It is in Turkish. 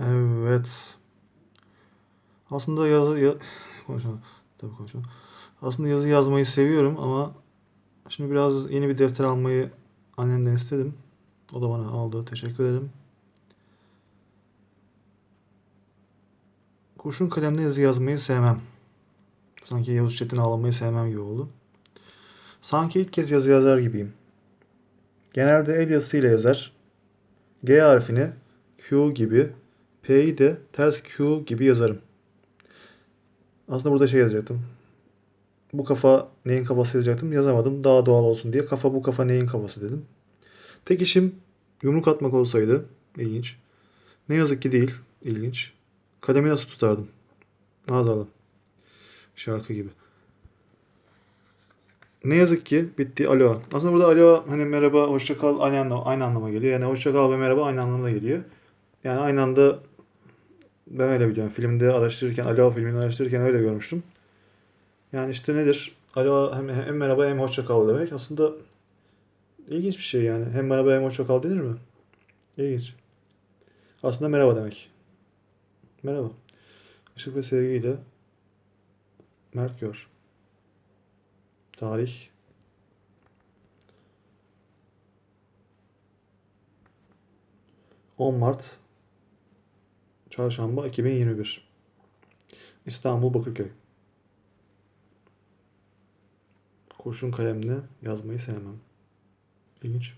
Evet. Aslında yazı ya, konuşalım. Tabii konuşalım. Aslında yazı yazmayı seviyorum ama şimdi biraz yeni bir defter almayı annemden istedim. O da bana aldı. Teşekkür ederim. Kurşun kalemle yazı yazmayı sevmem. Sanki Yavuz Çetin ağlamayı sevmem gibi oldu. Sanki ilk kez yazı yazar gibiyim. Genelde el yazısıyla yazar. G harfini Q gibi, P'yi de ters Q gibi yazarım. Aslında burada şey yazacaktım. Bu kafa neyin kafası yazacaktım. Yazamadım. Daha doğal olsun diye. Kafa bu kafa neyin kafası dedim. Tek işim yumruk atmak olsaydı ilginç. Ne yazık ki değil. ilginç. Kalemi nasıl tutardım? Maazallah. Şarkı gibi. Ne yazık ki bitti. Alo. Aslında burada alo hani merhaba, hoşça kal aynı anlama, aynı anlama geliyor. Yani hoşça kal ve merhaba aynı anlamda geliyor. Yani aynı anda ben öyle biliyorum. Filmde araştırırken, alo filmini araştırırken öyle görmüştüm. Yani işte nedir? Alo hem, hem merhaba hem hoşça kal demek. Aslında ilginç bir şey yani. Hem merhaba hem hoşça kal denir mi? İlginç. Aslında merhaba demek. Merhaba. Işık ve sevgiyle Mert Gör. Tarih. ...10 Mart... ...Çarşamba 2021... ...İstanbul Bakırköy... ...kurşun kalemle yazmayı sevmem... ...İlginç.